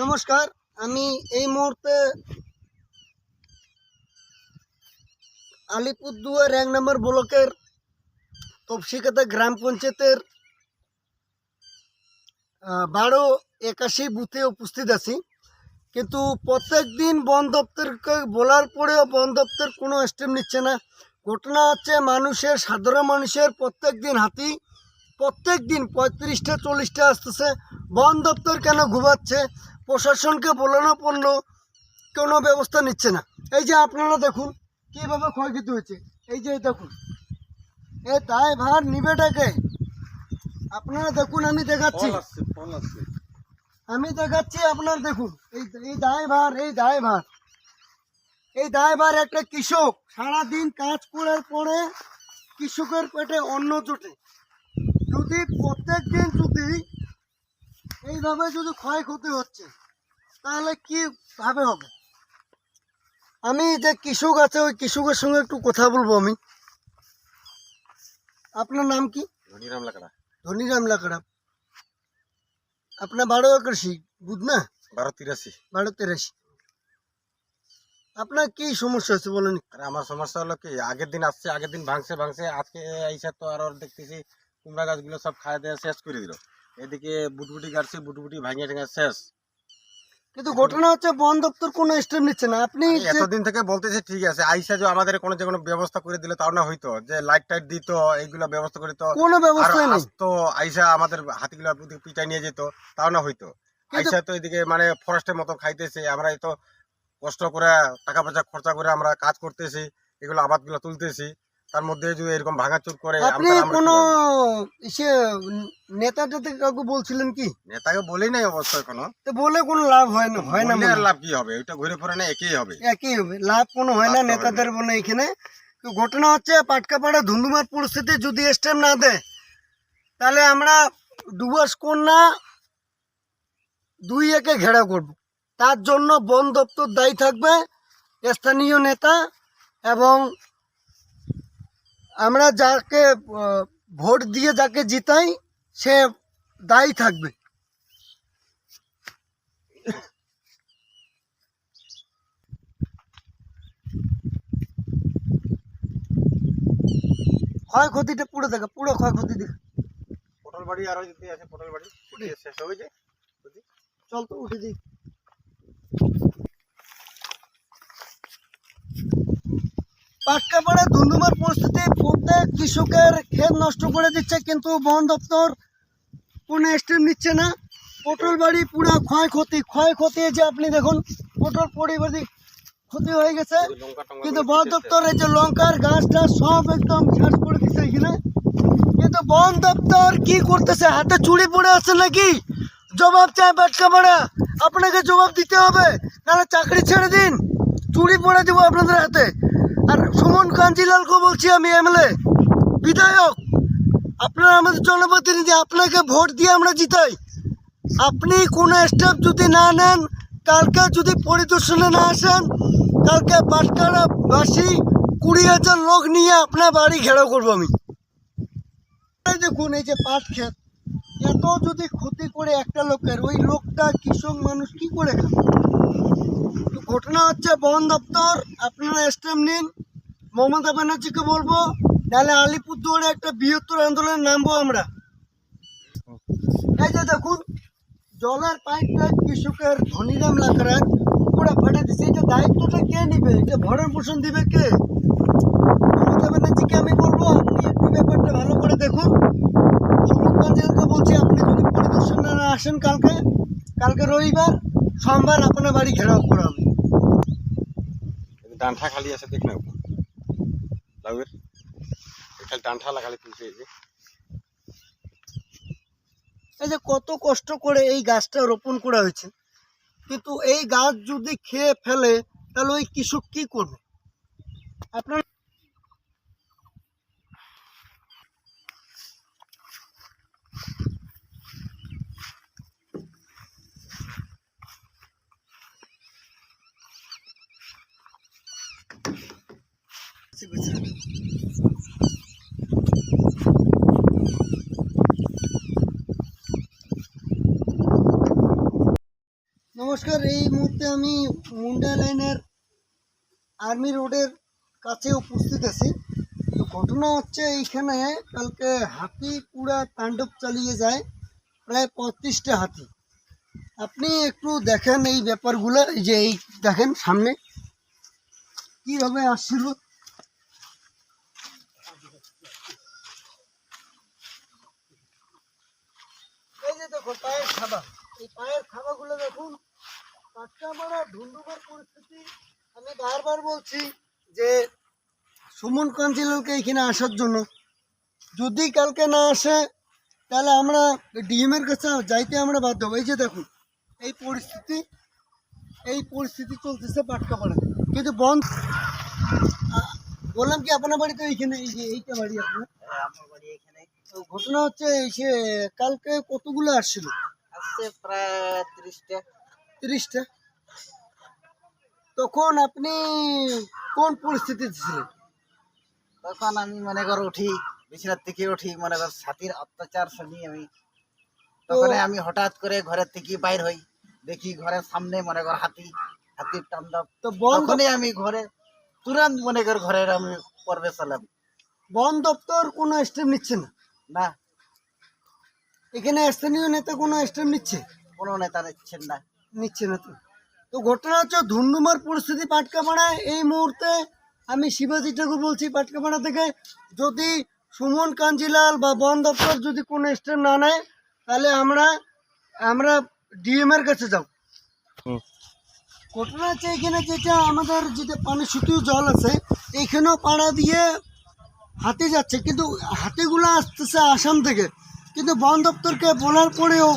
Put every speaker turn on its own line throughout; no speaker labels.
নমস্কার, আমি এই মুহূর্তে আলিপুরদুয়ার এক নম্বর ব্লকের তপসিকাতা গ্রাম পঞ্চায়েতের বারো একাশি বুথে উপস্থিত আছি। কিন্তু প্রত্যেক দিন বন দপ্তরকে বলার পরেও বন দপ্তর কোনো স্টেপ নিচ্ছে না। ঘটনা হচ্ছে মানুষের, সাধারণ মানুষের প্রত্যেক দিন হাতি, প্রত্যেক দিন পঁয়ত্রিশটা, চল্লিশটা আসতেছে। বন দপ্তর কেন ঘুমাচ্ছে? প্রশাসনকে বলানো পড়ল কোনো ব্যবস্থা নিচ্ছে না। এই যে আপনারা দেখুন কীভাবে ক্ষয়ক্ষতি হয়েছে। এই যে দেখুন এ তাই ভার নিবেটাকে আপনারা দেখুন আমি দেখাচ্ছি। আমি দেখাচ্ছি আপনার দেখুন এই এই দায়ভার এই দায়ভার এই দায়ভার একটা কৃষক সারাদিন কাজ করার পরে কৃষকের পেটে অন্ন জোটে। যদি প্রত্যেক দিন যদি এইভাবে যদি ক্ষয়ক্ষতি হচ্ছে তাহলে কি ভাবে হবে? আমি যে কৃষক আছে ওই কৃষকের সঙ্গে একটু কথা বলব আমি। আপনার নাম কি?
ধনিরাম লাকড়া।
ধনিরাম লাকড়া। আপনার বারো শীত বুঝ না?
বারো তিরাশি।
বারো তেরাশি। আপনার কি সমস্যা হচ্ছে বলেন
আমার সমস্যা হলো কি আগের দিন আসছে আগের দিন ভাঙছে ভাঙছে আজকে আইসা তো আর দেখতেছি কুমড়া গাছগুলো সব খায় দিয়ে শেষ করে দিল। এদিকে বুটবুটি গাছছি বুটবুটি ভাঙিয়ে ঠেঙে শেষ।
কিন্তু ঘটনা হচ্ছে বন দপ্তর কোনো স্টেপ নিচ্ছে না। আপনি
এতদিন থেকে বলতেছি ঠিক আছে আইসা যে আমাদের কোনো যে কোনো ব্যবস্থা করে দিলে তাও না হইতো যে লাইট টাইট দিত এইগুলো ব্যবস্থা করে তো
কোনো ব্যবস্থা নেই।
আসতো আইসা আমাদের হাতিগুলো পিটাই নিয়ে যেত তাও না হইতো। আইসা তো এদিকে মানে ফরেস্টের মতো খাইতেছে আমরা তো কষ্ট করে টাকা পয়সা খরচা করে আমরা কাজ করতেছি এগুলো আবাদগুলো তুলতেছি। তার মধ্যে যদি এরকম ভাঙাচুর করে
আপনি কোনো
কি
ইসে নেতা টেতা কাউকে বলছিলেন কি?
নেতাকে বলি নাই অবশ্য এখনও।
তো বলে কোনো লাভ হয় না হয় না
আর লাভ কি হবে? ওইটা ঘুরে ফিরে না একই হবে।
একই হবে। লাভ কোনো হয় না নেতাদের বলে এখানে। তো ঘটনা হচ্ছে পাটকাপাড়া ধুন্ধুমার পরিস্থিতি যদি স্টেপ না দেয় তাহলে আমরা ডুবাস কন্যা দুই একে ঘেরাও করব। তার জন্য বন দপ্তর দায়ী থাকবে স্থানীয় নেতা এবং আমরা যাকে ভোট দিয়ে যাকে জিতাই সে দায়ী থাকবে। ক্ষয়ক্ষতিটা পুরো দেখা পুরো ক্ষয়ক্ষতি দেখা।
পটল বাড়ি আরও যদি আছে পটল বাড়ি উঠে। শেষ হবে যে
চল তো উঠে দিই পাটকাপাড়া ধুন্ধুমার পরিস্থিতি প্রত্যেক কৃষকের ক্ষেত নষ্ট করে দিচ্ছে কিন্তু বন দপ্তর কোনো স্টেপ নিচ্ছে না। পটল বাড়ি পুরো ক্ষয়ক্ষতি ক্ষয়ক্ষতি যে আপনি দেখুন পটল পরিবারই ক্ষতি হয়ে গেছে। কিন্তু বন দপ্তর এই যে লঙ্কার গাছটা সব একদম শেষ করে দিচ্ছে এখানে। কিন্তু বন দপ্তর কি করতেছে? হাতে চুড়ি পড়ে আছে নাকি? জবাব চায় বাটকা পাড়া আপনাকে জবাব দিতে হবে নাহলে চাকরি ছেড়ে দিন। চুড়ি পড়ে দেবো আপনাদের হাতে। আর সুমন কাঞ্জিলালকে বলছি আমি এমএলএ। বিধায়ক, আপনারা আমাদের জনপ্রতিনিধি, আপনাকে ভোট দিয়ে আমরা জিতাই। আপনি কোনো স্টেপ যদি না নেন, কালকে যদি পরিদর্শনে না আসেন, কালকে বাসি কুড়ি হাজার লোক নিয়ে আপনার বাড়ি ঘেরাও করব আমি। দেখুন, এই যে পাট ক্ষেত, এত যদি ক্ষতি করে একটা লোকের, ওই লোকটা কৃষক মানুষ কি করে তো ঘটনা হচ্ছে, বন দপ্তর, আপনারা স্টেপ নিন। মমতা ব্যানার্জিকে বলব নাহলে আলিপুরদুয়ারে একটা বৃহত্তর আন্দোলনে নামবো আমরা। এই যে দেখুন, জলের পাইপটা কৃষকের ধনীরাম লাকড়ার পুরো ফাটে দিচ্ছে এটা দায়িত্বটা কে নিবে? এটা ভরণ পোষণ দিবে কে? মমতা ব্যানার্জিকে আমি বলব, আপনি একটু ব্যাপারটা ভালো করে দেখুন। সুমনগঞ্জেরকে বলছি, আপনি যদি পরিদর্শনে না আসেন কালকে কালকে রবিবার, সোমবার আপনার বাড়ি ঘেরাও করা হবে
ডান্ঠা খালি আছে, দেখ খালি ডান্ঠা লাগালে তুলতে এই যে
এই যে কত কষ্ট করে এই গাছটা রোপণ করা হয়েছে। কিন্তু এই গাছ যদি খেয়ে ফেলে, তাহলে ওই কৃষক কি করবে? আপনার নমস্কার এই মুহূর্তে আমি মুন্ডা লাইনের আর্মি রোডের কাছে উপস্থিত আছি। তো ঘটনা হচ্ছে এইখানে, কালকে হাতি পুরা তাণ্ডব চালিয়ে যায় প্রায় পঁয়ত্রিশটা হাতি। আপনি একটু দেখেন এই ব্যাপারগুলো, এই যে এই দেখেন সামনে। কীভাবে আসছিল? এই যে দেখো পায়ের খাবা এই পায়ের খাবাগুলো দেখুন। মারা ধুন্দুবার পরিস্থিতি আমি বারবার বলছি যে সুমন কাঞ্জিলালকে এখানে আসার জন্য। যদি কালকে না আসে তাহলে আমরা ডিএমের কাছে যাইতে আমরা বাধ্য হব। এই যে দেখুন এই পরিস্থিতি এই পরিস্থিতি চলতেছে পাটকাপাড়া। কিন্তু বন্ধ বললাম কি আপনার বাড়ি তো এইখানে এই যে এইটা বাড়ি আপনার? তো ঘটনা হচ্ছে এই সে কালকে কতগুলো আসছিল?
আসছে প্রায় তিরিশটা।
তিরিশটা। তখন আপনি কোন পরিস্থিতিতে ছিলেন?
তখন আমি মনে কর উঠি বিছানার থেকে উঠি মনে কর সাথীর অত্যাচার শুনি আমি। তখন আমি হঠাৎ করে ঘরের থেকে বাইর হই দেখি ঘরের সামনে মনে কর হাতি হাতির তাণ্ডব।
তো বন
তখনই আমি ঘরে তুরন্ত মনে কর ঘরের আমি প্রবেশ হলাম
বন দপ্তর কোনো স্টেপ নিচ্ছে না?
না।
এখানে স্থানীয় নেতা কোনো স্টেপ নিচ্ছে?
কোনো নেতা নিচ্ছেন না।
নিচ্ছে না তো তো ঘটনা হচ্ছে ধুন্দুমার পরিস্থিতি পাটকাপাড়ায় এই মুহূর্তে আমি শিবাজি ঠাকুর বলছি পাটকাপাড়া থেকে যদি সুমন কাঞ্জিলাল বা বন দপ্তর যদি কোনো স্টেপ না নেয় তাহলে আমরা আমরা ডিএম এর কাছে যাব। ঘটনা হচ্ছে এখানে যেটা আমাদের যেটা পানি শুকিয়ে জল আছে এইখানেও পাড়া দিয়ে হাতি যাচ্ছে। কিন্তু হাতিগুলো আসতেছে আসাম থেকে। কিন্তু বন দপ্তরকে বলার পরেও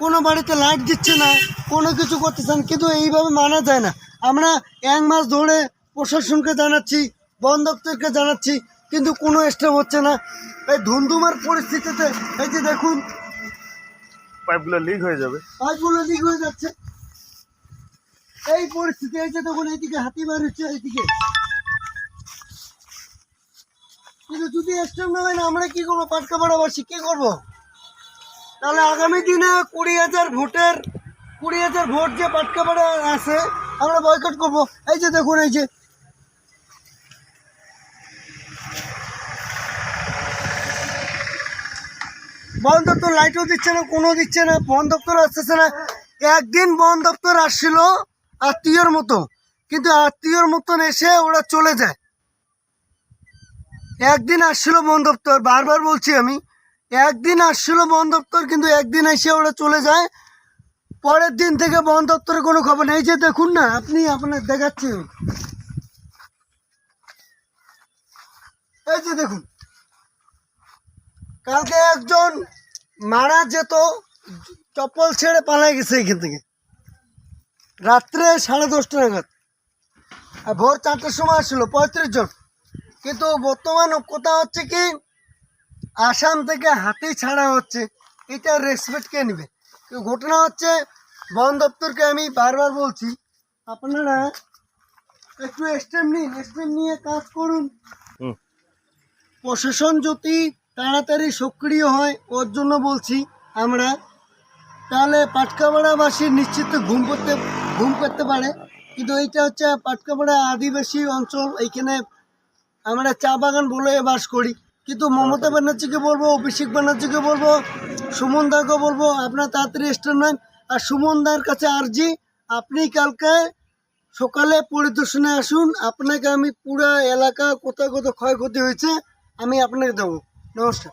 কোনো বাড়িতে লাইট দিচ্ছে না কোনো কিছু করতেছে না কিন্তু এইভাবে মানা যায় না। আমরা এক মাস ধরে প্রশাসনকে জানাচ্ছি বন দপ্তরকে জানাচ্ছি কিন্তু কোনো স্টেপ হচ্ছে না। এই ধুমধুমার পরিস্থিতিতে এই যে দেখুন
পাইপগুলো লিক হয়ে যাবে।
পাইপগুলো লিক হয়ে যাচ্ছে। এই পরিস্থিতি এই যে তখন এইদিকে হাতি বার হচ্ছে এইদিকে। কিন্তু যদি স্টেপ না হয় না আমরা কি করব? পাটকা পাড়াবাসী কি করব? তাহলে আগামী দিনে কুড়ি হাজার ভোটের, কুড়ি হাজার ভোট যে পাটকা পাড়া আছে, আমরা বয়কট করব। এই যে দেখুন, এই যে। বন দপ্তর লাইটও দিচ্ছে না, কোনো দিচ্ছে না, বন দপ্তর আসতেছে না। একদিন বন দপ্তর আসছিল আত্মীয়র মতো, কিন্তু আত্মীয়র মতন এসে ওরা চলে যায়। একদিন আসছিল বন দপ্তর, বারবার বলছি আমি। একদিন আসছিল বন দপ্তর, কিন্তু একদিন এসে ওরা চলে যায়। পরের দিন থেকে বন দপ্তরের কোনো খবর নেই। যে দেখুন না, আপনি আপনার দেখাচ্ছি। এই যে দেখুন, কালকে একজন মারা যেত, চপ্পল ছেড়ে পালাই গেছে এখান থেকে। রাত্রে সাড়ে দশটা নাগাদ। আর ভোর চারটার সময় আসছিল, পঁয়ত্রিশ জন। কিন্তু বর্তমান কথা হচ্ছে কি আসাম থেকে হাতি ছাড়া হচ্ছে এটা রেসপেক্ট কে নেবে? ঘটনা হচ্ছে বন দপ্তরকে আমি বারবার বলছি আপনারা একটু স্টেপ নিন স্টেপ নিয়ে কাজ করুন। প্রশাসন যদি তাড়াতাড়ি সক্রিয় হয় ওর জন্য বলছি আমরা তাহলে পাটকাপাড়াবাসী নিশ্চিত ঘুম করতে ঘুম করতে পারে। কিন্তু এইটা হচ্ছে পাটকাপাড়া আদিবাসী অঞ্চল এইখানে আমরা চা বাগান বলে বাস করি। কিন্তু মমতা ব্যানার্জিকে বলব অভিষেক ব্যানার্জিকে বলব সুমন দাকে বলব আপনার তাড়াতাড়ি স্ট্যান্ড নেন আর সুমন দার কাছে আরজি আপনি কালকে সকালে পরিদর্শনে আসুন আপনাকে আমি পুরা এলাকা কোথায় কোথায় ক্ষয়ক্ষতি হয়েছে আমি আপনাকে দেবো। নমস্কার।